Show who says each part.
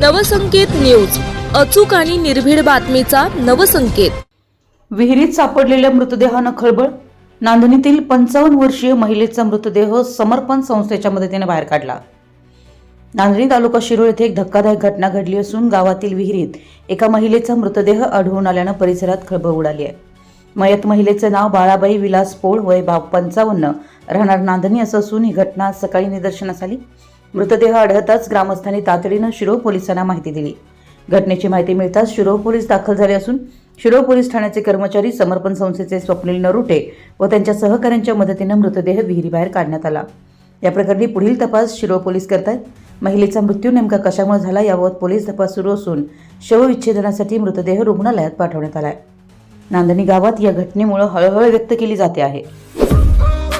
Speaker 1: Navsanket news. अचूक आणि निर्भीड बातमीचा नवसंकेत.
Speaker 2: विहिरीत सापडलेल्या मृतदेहानं खळबळ? नांदणीतील पंचावन्न वर्षीय महिलेचा मृतदेह समर्पण संस्थेच्या मदतीने बाहेर काढला. नांदणी तालुका शिरोळ येथे एक धक्कादायक घटना घडली असून गावातील विहिरीत एका महिलेचा मृतदेह आढळून आल्यानं परिसरात खळबळ उडाली आहे. मयत महिलेचं नाव बाळाबाई विलास पोळ वय भाव पंचावन्न राहणार नांदणी असं असून ही घटना सकाळी निदर्शनास आली. मृतदेह आढळताच ग्रामस्थांनी तातडीनं शिरोळ पोलिसांना माहिती दिली. घटनेची माहिती मिळताच शिरोळ पोलीस दाखल झाले असून शिरोळ पोलीस ठाण्याचे कर्मचारी समर्पण संस्थेचे स्वप्नील नरुटे व त्यांच्या सहकाऱ्यांच्या मदतीनं मृतदेह विहिरीबाहेर काढण्यात आला. या प्रकरणी पुढील तपास शिरोळ पोलीस करतायत. महिलेचा मृत्यू नेमका कशामुळे झाला याबाबत पोलीस तपास सुरू असून शवविच्छेदनासाठी मृतदेह रुग्णालयात पाठवण्यात आला आहे नांदणी गावात या घटनेमुळे हळहळ व्यक्त केली जाते आहे.